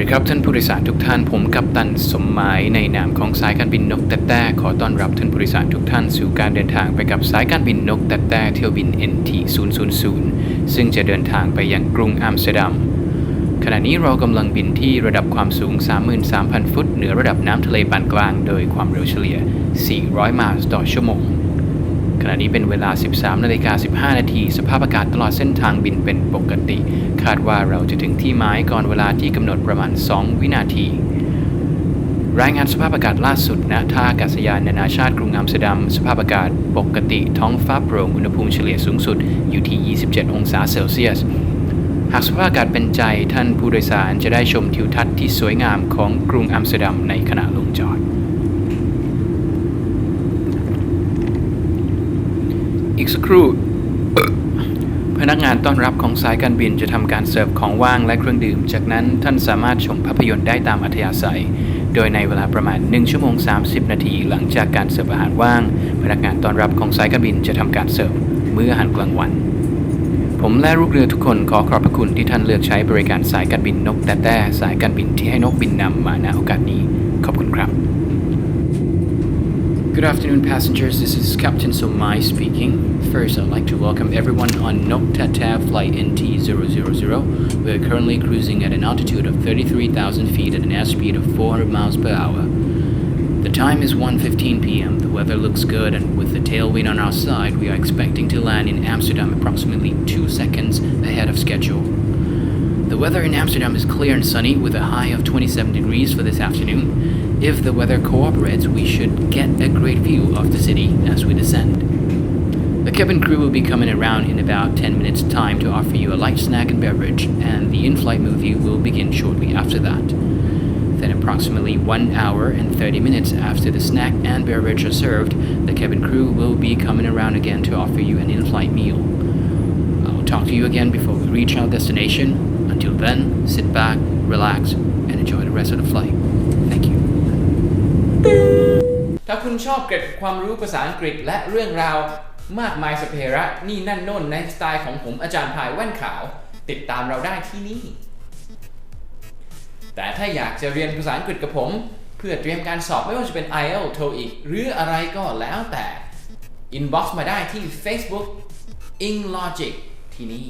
ดีครับท่านผู้โดยสารทุกท่านผมกัปตันสมหมายในนามของสายการบินนกแต่แต่ขอต้อนรับท่านผู้โดยสารทุกท่านสู่การเดินทางไปกับสายการบินนกแต่แต่เที่ยวบิน NT 000ซึ่งจะเดินทางไปยังกรุงอัมสเตอร์ดัมขณะนี้เรากำลังบินที่ระดับความสูง 33,000 ฟุต เหนือระดับน้ำทะเลปานกลาง โดยความเร็วเฉลี่ย 400 ไมล์ต่อชั่วโมง ขณะนี้เป็นเวลา 13นาฬิกา15 นาที สภาพอากาศตลอดเส้นทางบินเป็นปกติ คาดว่าเราจะถึงที่หมายก่อนเวลาที่กำหนดประมาณ 2 วินาที รายงานสภาพอากาศล่าสุดณท่าอากาศยานนานาชาติกรุงอัมสเตอร์ดัม สภาพอากาศปกติท้องฟ้าโปร่งอุณหภูมิเฉลี่ยสูงสุดอยู่ที่ 27 องศาเซลเซียสหากสภาพอากาศเป็นใจท่านผู้โดยสารจะได้ชมทิวทัศน์ที่สวยงามของกรุงอัมสเตอร์ดัมในขณะลงจอด อีกสักครู่ พนักงานต้อนรับของสายการบินจะทำการเสิร์ฟของว่างและเครื่องดื่ม จากนั้นท่านสามารถชมภาพยนตร์ได้ตามอัธยาศัย โดยในเวลาประมาณ 1 ชั่วโมง 30 นาทีหลังจากการเสิร์ฟอาหารว่าง พนักงานต้อนรับของสายการบินจะทำการเสิร์ฟมื้ออาหารกลางวัน ผมและลูกเรือทุกคนขอขอบพระคุณที่ท่านเลือกใช้บริการสายการบินนกแต่แต่สายการบินที่ให้นกบินนำมาณโอกาสนี้ ขอบคุณครับ Good afternoon, passengers. This is Captain Somai speaking. First, I'd like to welcome everyone on Nok Tata flight NT000. We are currently cruising at an altitude of 33,000 feet at an airspeed of 400 miles per hour. The time is 1:15 p.m. The weather looks good, and with the tailwind on our side, we are expecting to land in Amsterdam approximately two seconds ahead of schedule. The weather in Amsterdam is clear and sunny with a high of 27 degrees for this afternoon. If the weather cooperates, we should get a great view of the city as we descend. The cabin crew will be coming around in about 10 minutes' time to offer you a light snack and beverage, and the in flight movie will begin shortly after that. Then, approximately one hour and 30 minutes after the snack and beverage are served, the cabin crew will be coming around again to offer you an in flight meal. I will talk to you again before we reach our destination. Until then, sit back, relax, and enjoy the rest of the flight. ถ้าคุณชอบเกร็ดความรู้ภาษาอังกฤษและเรื่องราวมากมายสเประนี่นั่นโน่นในสไตล์ของผมอาจารย์พายแว่นขาว ติดตามเราได้ที่นี่ แต่ถ้าอยากจะเรียนภาษาอังกฤษกับผม เพื่อเตรียมการสอบไม่ว่าจะเป็น IELTS TOEIC หรืออะไรก็แล้วแต่ inbox มาได้ที่ Facebook IngLogic ที่นี่